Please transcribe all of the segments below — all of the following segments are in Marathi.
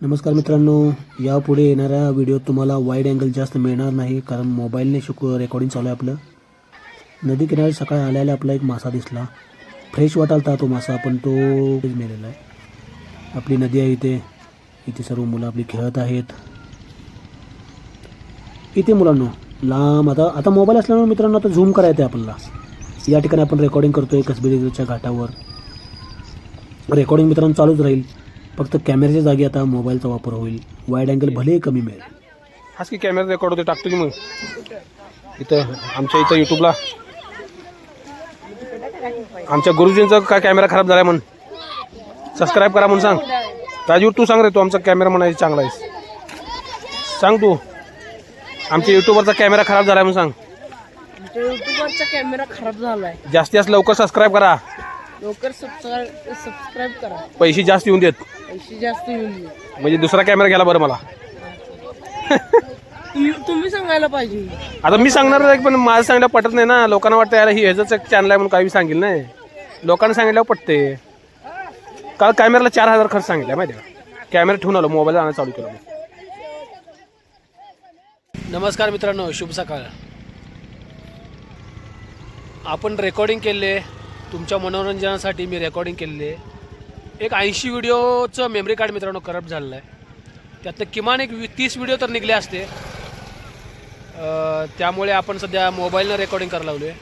नमस्कार मित्रांनो यापुढे येणाऱ्या व्हिडिओत तुम्हाला वाईड अँगल जास्त मिळणार नाही कारण मोबाईलने शुक रेकॉर्डिंग चालू आहे आपलं. नदी किनारी सकाळी आल्याला आपला एक मासा दिसला. फ्रेश वाटालता तो मासा पण तो मेलेला आहे. आपली नदी आहे इथे. इथे सर्व मुलं आपली खेळत आहेत. इथे मुलांनो लांब आता आता मोबाईल असल्यामुळे मित्रांनो आता झूम करायचं आहे आपल्याला. या ठिकाणी आपण रेकॉर्डिंग करतोय कसबेरीच्या घाटावर. रेकॉर्डिंग मित्रांनो चालूच राहील. फक्त कॅमेऱ्याच्या जागी आता मोबाईलचा वापर होईल. वाईड अँगल भलेही कमी मिळेल. हाच की कॅमेरा रेकॉर्ड होते टाकतो की मग? इथं आमच्या इथं यूट्यूबला आमच्या गुरुजींचा काय कॅमेरा खराब झालाय म्हण. सबस्क्राईब करा म्हणून सांग. राजूर तू सांग रे तू आमचा कॅमेरा म्हणायची चांगला आहेस. सांग तू. आमच्या युट्यूबवरचा कॅमेरा खराब झालाय म्हणून सांग. युट्यूबवरचा कॅमेरा खराब झालाय. जास्तीत जास्त लवकर सबस्क्राईब करा. लवकर सबस्क्राईब सबस्क्राईब करा. पैसे जास्त येऊन देत. पैसे जास्त. म्हणजे दुसरा कॅमेरा घ्यायला बरं मला. तुम्ही तुम्ही सांगायला पाहिजे. आता मी सांगणार आहे पण माझं सांगितलं पटत नाही ना. लोकांना वाटतं यार ही ह्याचंच एक चॅनल आहे म्हणून काही सांगेल नाही. लोकांना सांगितल्यावर पटते. काल कॅमेराला चार हजार खर्च सांगितलं माहिती का? कॅमेरा ठेवून आलो मोबाईल आणा चालू केला नमस्कार मित्रांनो शुभ सकाळ. आपण रेकॉर्डिंग केले तुमच्या मनोरंजनासाठी मी रेकॉर्डिंग केलेले. एक ऐंशी व्हिडिओचं मेमरी कार्ड मित्रांनो करप्ट झालेलं आहे. त्यातनं किमान एक वी- तीस व्हिडिओ तर निघले असते. त्यामुळे आपण सध्या मोबाईलनं रेकॉर्डिंग करायला लावलो आहे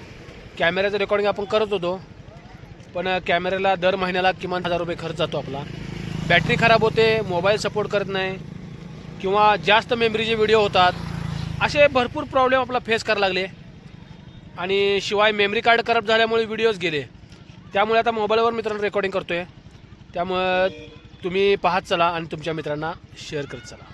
कॅमेऱ्याचं रेकॉर्डिंग आपण करत होतो. पण कॅमेऱ्याला दर महिन्याला किमान हजार रुपये खर्च जातो आपला. बॅटरी खराब होते मोबाईल सपोर्ट करत नाही किंवा जास्त मेमरीचे व्हिडिओ होतात. असे भरपूर प्रॉब्लेम आपला फेस करायला लागले. आणि शिवाय मेमरी कार्ड करप्ट झाल्यामुळे व्हिडिओज गेले. त्यामुळे आता मोबाईलवर मित्रांनो रेकॉर्डिंग करतो आहे त्यामुळं तुम्ही पाहत चला आणि तुमच्या मित्रांना शेअर करत चला.